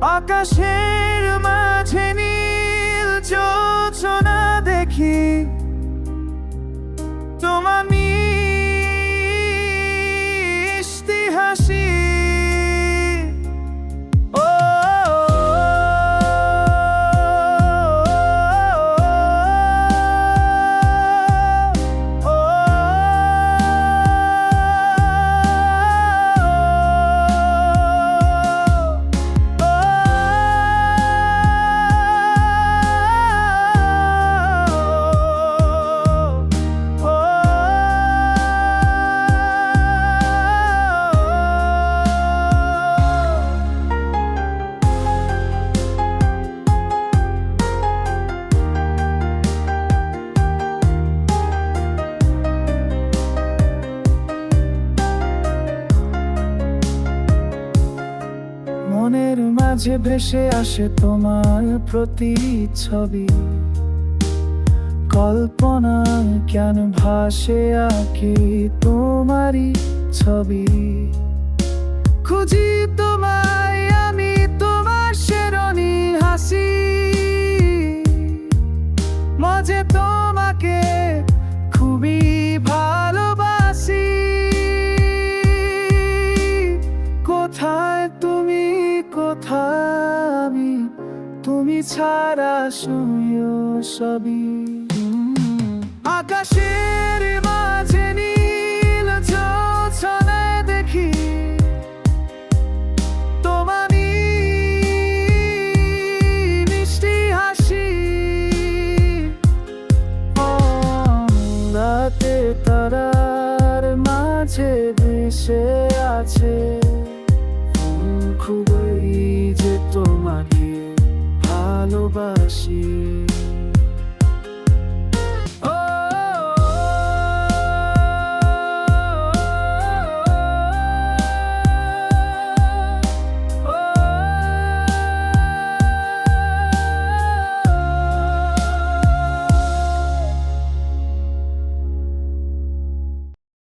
আকাশের মাঝে নীল যোচনা দেখি। মনের মাঝে ভেসে আসে তোমার প্রতি ছবি কল্পনা কেন ভাসে আঁকি তোমারই ছবি। খুঁজি তোমায় আমি, তুমি ছাড়া শুয় সবই। আকাশের মাঝে নীল ছলে দেখি তোমারি মিষ্টি হাসি। রাতে মাঝে ভেসে আছে, খুবই ভালোবাসি।